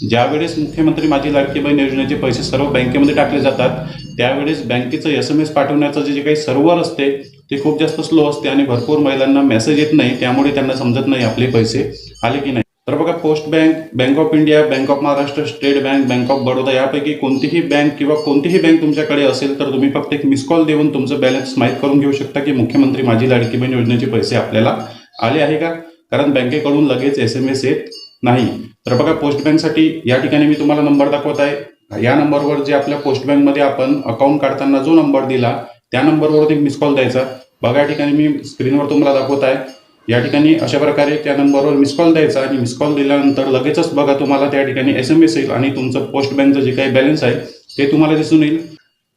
ज्यावेळेस मुख्यमंत्री माझी लाडकी बहीण योजनेचे पैसे सर्व बँकेमध्ये टाकले जातात त्यावेळेस बँकेचं एस एम एस पाठवण्याचं जे जे काही सर्व्हर असते ते खूप जास्त स्लो असते आणि भरपूर महिलांना मेसेज येत नाही त्यामुळे त्यांना समजत नाही आपले पैसे आले की नाही. तर बघा post bank bank of India bank of Maharashtra state bank bank of Baroda यापैकी कोणतीही बँक किंवा कोणतीही बँक तुमच्याकडे असेल तर तुम्ही फक्त एक मिस कॉल देऊन तुमचं बॅलन्स माहीत करून घेऊ शकता की मुख्यमंत्री माझी लाडकी बहीण योजनेचे पैसे आपल्याला आले आहे का? कारण बँकेकडून लगेच एस एम एस येत नाही. तर बघा पोस्ट बँकसाठी या ठिकाणी मी तुम्हाला नंबर दाखवत आहे. या नंबरवर जे आपल्या पोस्ट बँकमध्ये आपण अकाउंट काढताना जो नंबर दिला त्या नंबरवरती मिस कॉल द्यायचा. बघा या ठिकाणी मी स्क्रीनवर तुम्हाला दाखवत आहे. या ठिकाणी अशा प्रकारे त्या नंबरवर मिस कॉल द्यायचा आणि मिस कॉल दिल्यानंतर लगेचच बघा तुम्हाला त्या ठिकाणी एस एम एस येईल आणि तुमचं पोस्ट बँकचं जे काही बॅलन्स आहे ते तुम्हाला दिसून येईल.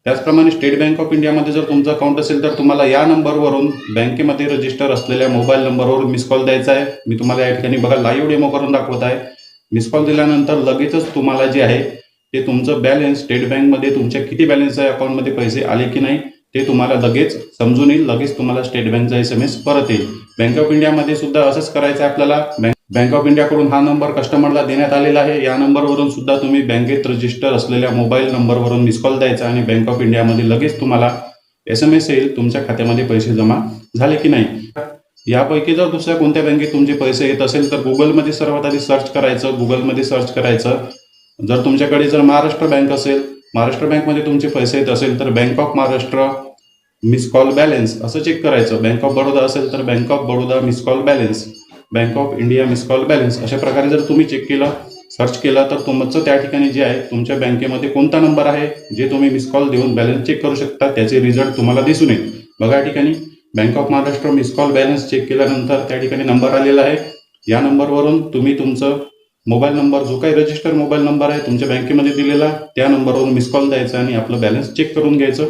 त्याचप्रमाणे स्टेट बँक ऑफ इंडियामध्ये जर तुमचं अकाउंट असेल तर तुम्हाला या नंबरवरून बँकेमध्ये रजिस्टर असलेल्या मोबाईल नंबरवर मिस कॉल द्यायचा आहे. मी तुम्हाला या ठिकाणी बघा लाईव्ह डेमो करून दाखवत आहे. मिस कॉल दिल्यानंतर लगेचच तुम्हाला जे आहे ते तुमचं बॅलन्स स्टेट बँकमध्ये तुमच्या किती बॅलन्स आहे अकाउंटमध्ये पैसे आले की नाही ते तुम्हाला लगेच समजून येईल लगेच तुम्हाला स्टेट बँकचा एस एम एस परत येईल. बँक ऑफ इंडियामध्ये सुद्धा असंच करायचं आहे आपल्याला. बँक बँक ऑफ इंडियाकडून हा नंबर कस्टमरला देण्यात आलेला आहे. या नंबरवरून सुद्धा तुम्ही बँकेत रजिस्टर असलेल्या मोबाईल नंबरवरून मिस कॉल द्यायचा आणि बँक ऑफ इंडियामध्ये लगेच तुम्हाला एस एम एस येईल तुमच्या खात्यामध्ये पैसे जमा झाले की नाही. यापैकी जर दुसऱ्या कोणत्या बँकेत तुमचे पैसे येत असेल तर गुगलमध्ये सर्वात आधी सर्च करायचं गुगलमध्ये सर्च करायचं. जर तुमच्याकडे जर महाराष्ट्र बँक असेल महाराष्ट्र बँकमध्ये तुमचे पैसे येत असेल तर bank of Maharashtra miss call balance असं चेक करायचं. बँक ऑफ बडोदा असेल तर bank of Baroda miss call balance bank of India miss call balance अशा प्रकारे जर तुम्ही चेक केलं सर्च केला तर तुमचं त्या ठिकाणी जे आहे तुमच्या बँकेमध्ये कोणता नंबर आहे जे तुम्ही मिस कॉल देऊन बॅलन्स चेक करू शकता त्याचे रिझल्ट तुम्हाला दिसून येईल. बघा या ठिकाणी bank of Maharashtra miss call balance check केल्यानंतर त्या ठिकाणी नंबर आलेला आहे. या नंबरवरून तुम्ही तुमचं मोबाईल नंबर जो काही रजिस्टर मोबाईल नंबर आहे तुमच्या बँकेमध्ये दिलेला त्या नंबरवरून मिस कॉल द्यायचा आणि आपलं बॅलन्स चेक करून घ्यायचं.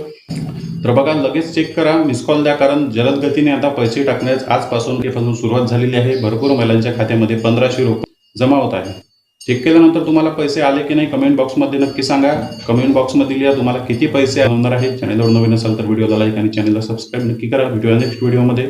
तर बघा लगेच चेक करा मिस कॉल द्या कारण जलद गतीने आता पैसे टाकण्यास आजपासून पासून सुरुवात झालेली आहे. भरपूर महिलांच्या खात्यामध्ये पंधराशे रुपये जमा होत आहे चेक केल्यानंतर तुम्हाला पैसे आले की नाही कमेंट बॉक्समध्ये नक्की सांगा. कमेंट बॉक्समध्ये लिहा तुम्हाला किती पैसे होणार आहे चॅनलवर नवीन असाल तर व्हिडिओला लाईक आणि चॅनलला सबस्क्राईब नक्की करा. व्हिडिओ नेक्स्ट व्हिडिओमध्ये